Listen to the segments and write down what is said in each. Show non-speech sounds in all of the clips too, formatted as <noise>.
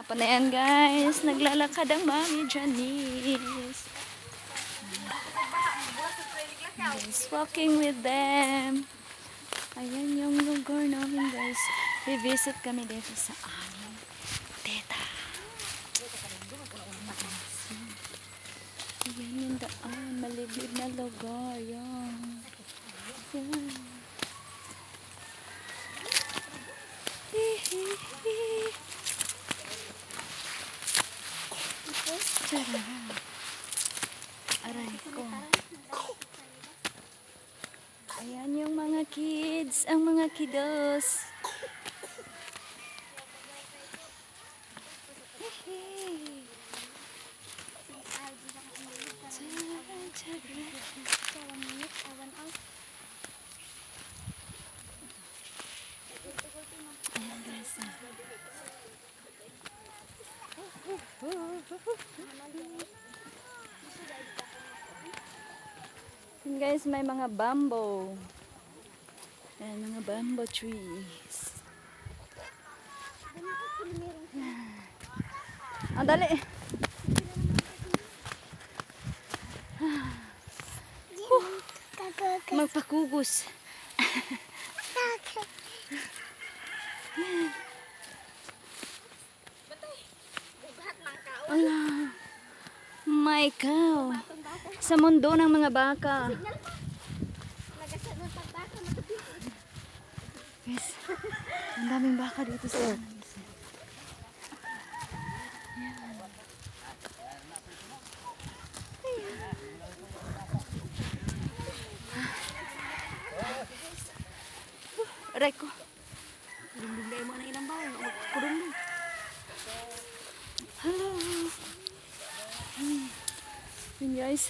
Apa na yan guys, naglalakad ang mami Janice. Guys, walking with them. Ayan yung lugar namin guys. Visit kami dito sa aming teta. Ayan yung daan, malibid na lugar. Yan. Yan. Aray ko. Ayan yung mga kids, ang mga kiddos. Guys, may mga bamboo. Ayan, mga bamboo trees. Ang dali. Magpakugos. <laughs> Ala. My cow. Sa mundo ng mga baka. Guys, ang daming baka dito sa Aray ko. Dundun mo na ilang bawal. Kurong Hello. Hmm. Yun guys.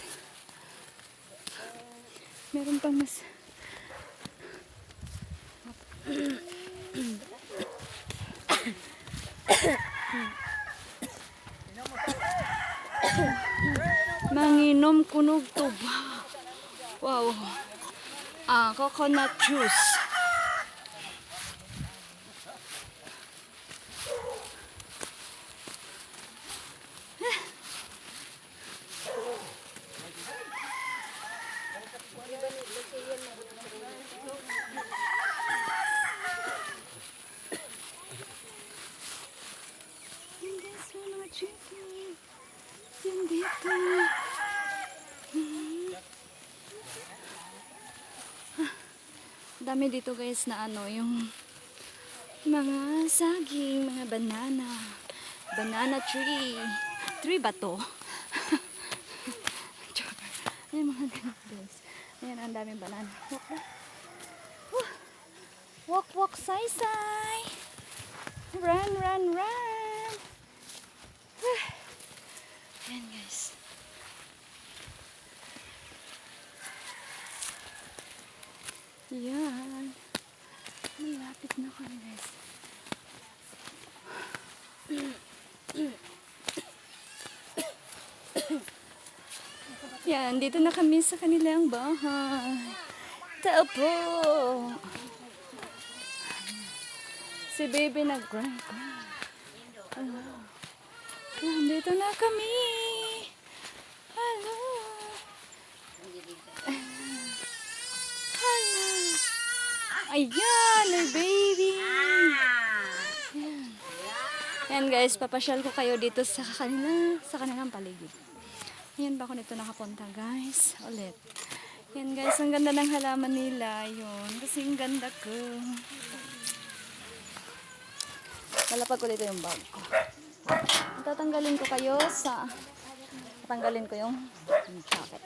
Meron pang mas Manginom kunog tuba. Wow. Ah, coconut juice. Yan guys, may mga chicken. Yan dito. Hmm. Ah, Dami dito guys na ano, yung mga saging, mga banana. Banana tree. Tree ba to? <laughs> Ayan mga ganito guys. Ayan, ang daming banana. Walk, walk. Walk, walk, say, say. Run, run, run. Ayan guys. Yan. Malapit na kami guys. Yan, dito na kami sa kanilang bahay. Tao po. Si baby nag-grind. Hello. Nandito na kami. Hello. Ayan, may baby. Yan. Yan guys, papasyal ko kayo dito sa kanila, sa kanilang paligid. Yan ba ako nito nakapunta guys? Ulit. Yan guys, ang ganda ng halaman nila. Yun, kasi ang ganda ko. Malapag ko dito yung bag ko. Tatanggalin ko kayo sa tatanggalin ko yung yung jacket.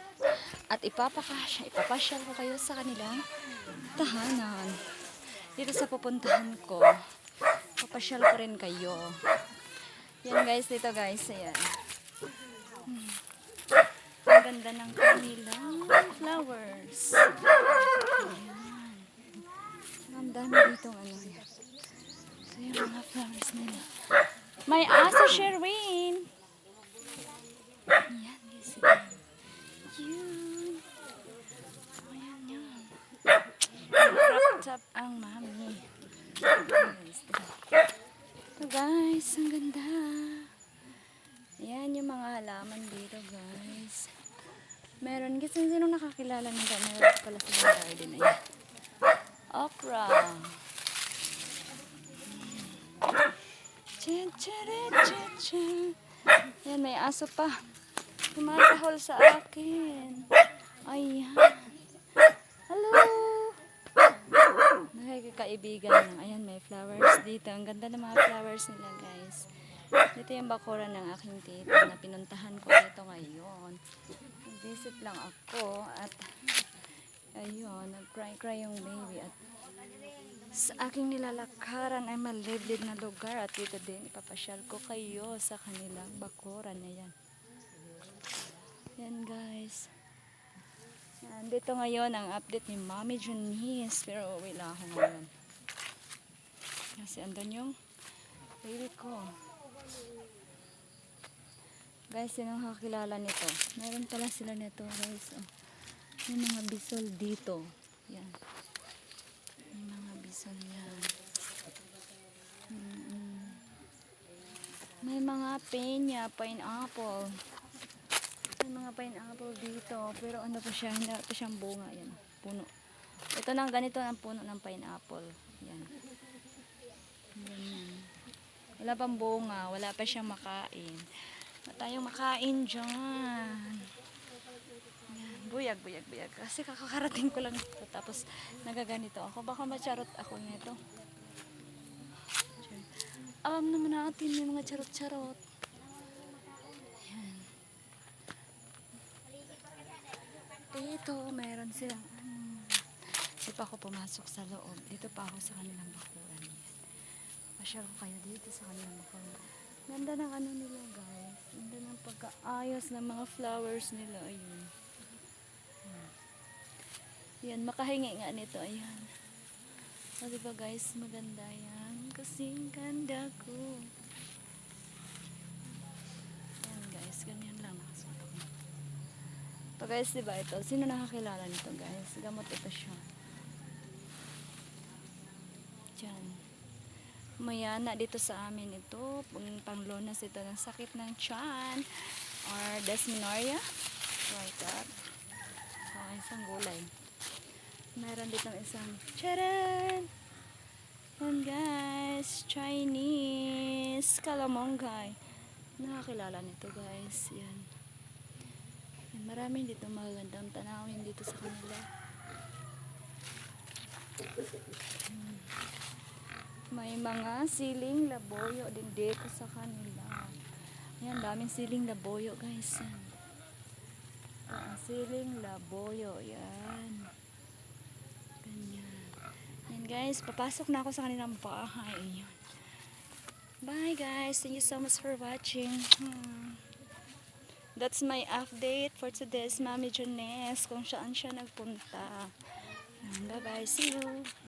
At ipapakasya, ipapasyal ko kayo sa kanilang tahanan. Dito sa pupuntahan ko. Papasyal ko rin kayo. Yan guys, dito guys, ayan. Hmm. Ang ganda ng kanilang flowers. Ayan. Ang dami dito ano. So yung mga flowers nila. May aso, Sherwin. Ayan, guys. Yun. Ayan, yun. Crop top ang mami. Yes, diba? So guys, ang ganda. halaman dito, guys. Meron, kasi sino nakakilala nito? Meron pala sa garden na yan. Okra. Chin, chin, chin, chin. Yan, may aso pa. Tumatahol sa akin. Ayan. Hello! Nakikikaibigan lang. Ayan, may flowers dito. Ang ganda ng mga flowers nila, guys. Dito yung bakura ng aking tita na pinuntahan ko dito ngayon. Visit lang ako at ayun, nag-cry-cry yung baby at sa aking nilalakaran ay maliblib na lugar at dito din ipapasyal ko kayo sa kanilang bakuran na yan. Yan guys. Yan, dito ngayon ang update ni Mami Janice pero uwi lang ako ngayon. Kasi andun yung baby ko. Guys, sino nakakilala nito? Meron pala sila nito guys. Oh. May mga bisol dito. Yan. May mga bisol yan. Mm-mm. May mga penya, pineapple. May mga pineapple dito. Pero ano pa siya? Hindi pa siyang bunga. Yan. Puno. Ito nang ganito ang puno ng pineapple. Yan. Ganyan. Wala pang bunga. Wala pa siyang makain. Wala tayong makain dyan. Yan. Buyag, buyag, buyag. Kasi kakakarating ko lang ito. Tapos nagaganito ako. Baka macharot ako nito. Alam naman natin may mga charot-charot. Yan. Dito, meron silang ano. Hindi pa ako pumasok sa loob. Dito pa ako sa kanilang bakuran. Pasyal ko kayo dito sa kanilang bakuran. Ganda ng ano nila guys. Pagkaayos ng mga flowers nila. Ayun. Yan. Makahingi nga nito. Ayan. O, diba guys, maganda yan. Kasing ganda ko. Yan guys, ganyan lang nakasuot ako. Ito guys, diba ito? Sino nakakilala nito guys? Gamot ito siya. Diyan. Mayana dito sa amin ito. Pang panglonas ito ng sakit ng tiyan or dysmenorrhea. Like that. Okay, isang gulay. Meron dito isang charan! Yan guys, Chinese kalamonggay. Nakakilala nito guys. Yan. Yan, Marami dito magandang tanawin dito sa kanila. May mga siling laboyo din dito sa kanila. Yan, daming siling laboyo guys. Yan. Yan, siling laboyo. Yan. Ganyan. Yan guys, papasok na ako sa kanilang bahay. Yan. Bye guys. Thank you so much for watching. Hmm. That's my update for today's Mami Jones kung saan siya nagpunta. Yan, Bye bye. See you.